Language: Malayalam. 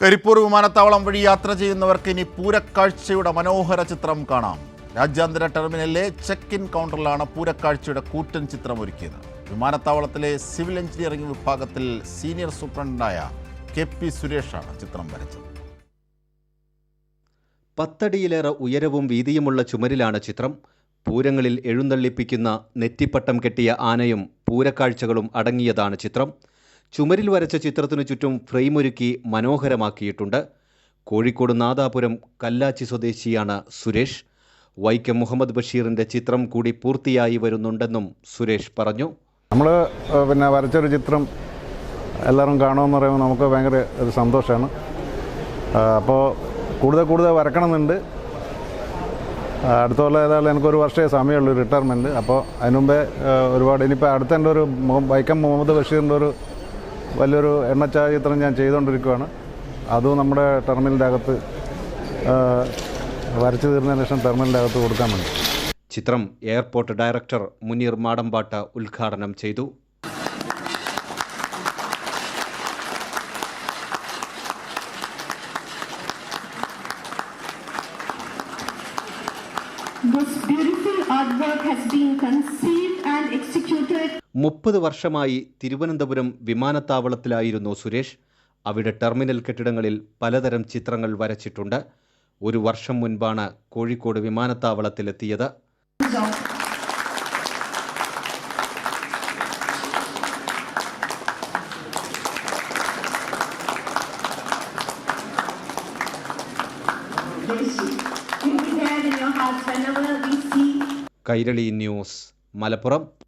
കരിപ്പൂർ വിമാനത്താവളം വഴി യാത്ര ചെയ്യുന്നവർക്ക് ഇനി പൂരക്കാഴ്ചയുടെ മനോഹര ചിത്രം കാണാം. രാജ്യാന്തര ടെർമിനലിലെ ചെക്ക് ഇൻ കൗണ്ടറിലാണ് പൂരക്കാഴ്ചയുടെ കൂറ്റൻ ചിത്രം ഒരുക്കിയത് വിമാനത്താവളത്തിലെ സിവിൽ എഞ്ചിനീയറിംഗ് വിഭാഗത്തിൽ സീനിയർ സൂപ്രണ്ടായ കെ പി സുരേഷാണ് ചിത്രം വരച്ചത്. പത്തടിയിലേറെ ഉയരവും വീതിയുമുള്ള ചുമരിലാണ് ചിത്രം. പൂരങ്ങളിൽ എഴുന്നള്ളിപ്പിക്കുന്ന നെറ്റിപ്പട്ടം കെട്ടിയ ആനയും പൂരക്കാഴ്ചകളും അടങ്ങിയതാണ് ചിത്രം. ചുമരിൽ വരച്ച ചിത്രത്തിനു ചുറ്റും ഫ്രെയിം ഒരുക്കി മനോഹരമാക്കിയിട്ടുണ്ട്. കോഴിക്കോട് നാദാപുരം കല്ലാച്ചി സ്വദേശിയാണ് സുരേഷ്. വൈക്കം മുഹമ്മദ് ബഷീറിന്റെ ചിത്രം കൂടി പൂർത്തിയായി വരുന്നുണ്ടെന്നും സുരേഷ് പറഞ്ഞു. നമ്മൾ പിന്നെ വരച്ചൊരു ചിത്രം എല്ലാവരും കാണുമെന്ന് പറയുമ്പോൾ നമുക്ക് ഭയങ്കര ഒരു സന്തോഷമാണ്. അപ്പോൾ കൂടുതൽ കൂടുതൽ വരക്കണമെന്നുണ്ട്. അടുത്തുള്ള ഏതായാലും എനിക്കൊരു വർഷമേ സമയമുള്ളൂ റിട്ടയർമെന്റ് അപ്പോൾ അതിനുമുമ്പേ ഒരുപാട് ഇനിയിപ്പോൾ അടുത്ത എന്റെ ഒരു വൈക്കം മുഹമ്മദ് ബഷീറിന്റെ ഒരു വലിയൊരു ചിത്രം ഞാൻ ചെയ്തുകൊണ്ടിരിക്കുകയാണ്. അതും നമ്മുടെ ടെർമിനലിന്റെ അകത്ത് വരച്ചു തീർന്നതിന് ശേഷം ടെർമിനലിന്റെ അകത്ത് കൊടുക്കാൻ വേണ്ടി. ചിത്രം എയർപോർട്ട് ഡയറക്ടർ മുനീർ മാടമ്പാട്ട ഉദ്ഘാടനം ചെയ്തു. This beautiful artwork മുപ്പത് വർഷമായി തിരുവനന്തപുരം വിമാനത്താവളത്തിലായിരുന്നു സുരേഷ്. അവിടെ ടെർമിനൽ കെട്ടിടങ്ങളിൽ പലതരം ചിത്രങ്ങൾ വരച്ചിട്ടുണ്ട്. ഒരു വർഷം മുൻപാണ് കോഴിക്കോട് വിമാനത്താവളത്തിലെത്തിയത്. കൈരളി ന്യൂസ് മലപ്പുറം.